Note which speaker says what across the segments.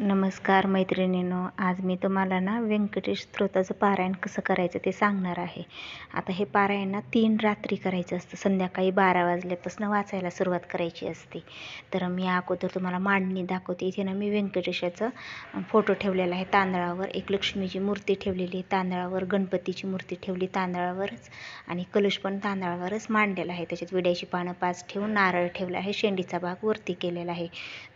Speaker 1: नमस्कार मैत्रिणींनो आज मी तुम्हाला ना व्यंकटेश स्तोत्राचं पारायण कसं करायचं ते सांगणार आहे. आता हे पारायण ना तीन रात्री करायचं असतं. संध्याकाळी बारा वाजल्यापासून वाचायला सुरुवात करायची असते. तर मी अगोदर तुम्हाला मांडणी दाखवते. इथे ना मी व्यंकटेशाचं फोटो ठेवलेला आहे तांदळावर. एक लक्ष्मीची मूर्ती ठेवलेली आहे तांदळावर. गणपतीची मूर्ती ठेवली तांदळावरच. आणि कलश पण तांदळावरच मांडलेला आहे. त्याच्यात विड्याची पानं पाच ठेवून नारळ ठेवला आहे. शेंडीचा भाग वरती केलेला आहे.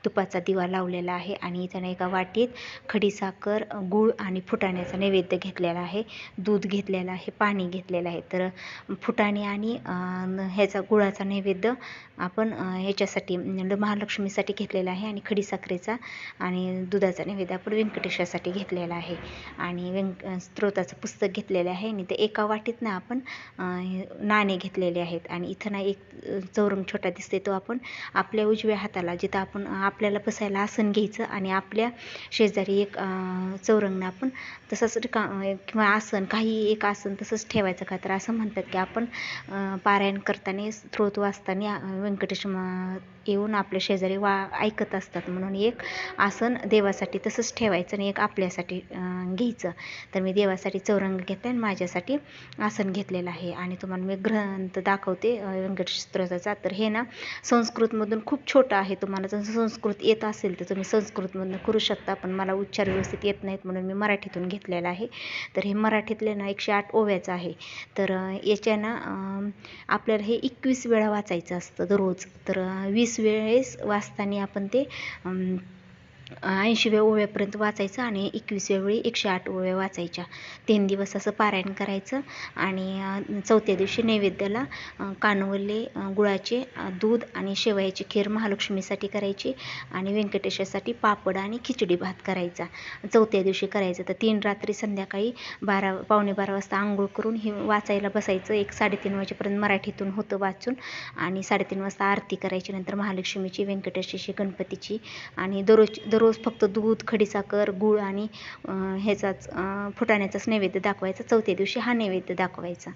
Speaker 1: तुपाचा दिवा लावलेला आहे. आणि इथं एका वाटीत खडीसाखर गूळ आणि फुटाण्याचा नैवेद्य घेतलेला आहे. दूध घेतलेलं आहे पाणी घेतलेलं आहे. तर फुटाणे आणि ह्याचा गुळाचा नैवेद्य आपण ह्याच्यासाठी म्हणजे महालक्ष्मीसाठी घेतलेला आहे आणि खडीसाखरेचा आणि दुधाचा नैवेद्य आपण व्यंकटेशासाठी घेतलेला आहे. आणि व्यंक स्त्रोताचं पुस्तक घेतलेलं आहे आणि ते एका वाटीत ना आपण नाणे घेतलेले आहेत. आणि इथं ना एक चौरंग छोटा दिसते तो आपण आपल्या उजव्या हाताला जिथं आपण आपल्याला बसायला आसन घ्यायचं आणि आपल्या शेजारी एक चौरंगनं आपण तसंच रिका किंवा आसन काही एक आसन तसंच ठेवायचं का तर असं म्हणतात की आपण पारायण करताना स्त्रोत वाचताना व्यंकटेश येऊन आपल्या शेजारी वा ऐकत असतात. म्हणून एक आसन देवासाठी तसंच ठेवायचं आणि एक आपल्यासाठी घ्यायचं. तर मी देवासाठी चौरंग घेतला आणि माझ्यासाठी आसन घेतलेलं आहे. आणि तुम्हाला मी ग्रंथ दाखवते व्यंकटेश स्त्रोताचा तर हे ना संस्कृतमधून खूप छोटं आहे. तुम्हाला जर संस्कृत येत असेल तर तुम्ही संस्कृतमधून करू शकता पण मला उच्चार व्यवस्थित येत नाहीत म्हणून मी मराठीतून घेतलेलं आहे. तर हे मराठीतले ना एकशे आठ ओव्याचं आहे. तर याच्यानं आपल्याला हे एकवीस वेळा वाचायचं असतं दररोज. तर वीस वेळेस वाचताना आपण ते ऐंशीव्या ओव्यापर्यंत वाचायचं आणि एकवीसव्या वेळी एकशे आठ ओव्या वाचायच्या. तीन दिवस असं पारायण करायचं आणि चौथ्या दिवशी नैवेद्याला कानवले गुळाचे दूध आणि शेवयाची खीर महालक्ष्मीसाठी करायची आणि व्यंकटेशासाठी पापड आणि खिचडी भात करायचा. चौथ्या दिवशी करायचं तर तीन रात्री संध्याकाळी बारा पावणे बारा वाजता आंघोळ करून हे वाचायला बसायचं. एक साडेतीन वाजेपर्यंत मराठीतून होतं वाचून आणि साडेतीन वाजता आरती करायची. नंतर महालक्ष्मीची व्यंकटेशाची गणपतीची आणि दररोज दररोज रोज फक्त दूध खडीसाखर गूळ आणि ह्याचाच फुटाण्याचाच नैवेद्य दाखवायचा. चौथ्या दिवशी हा नैवेद्य दाखवायचा.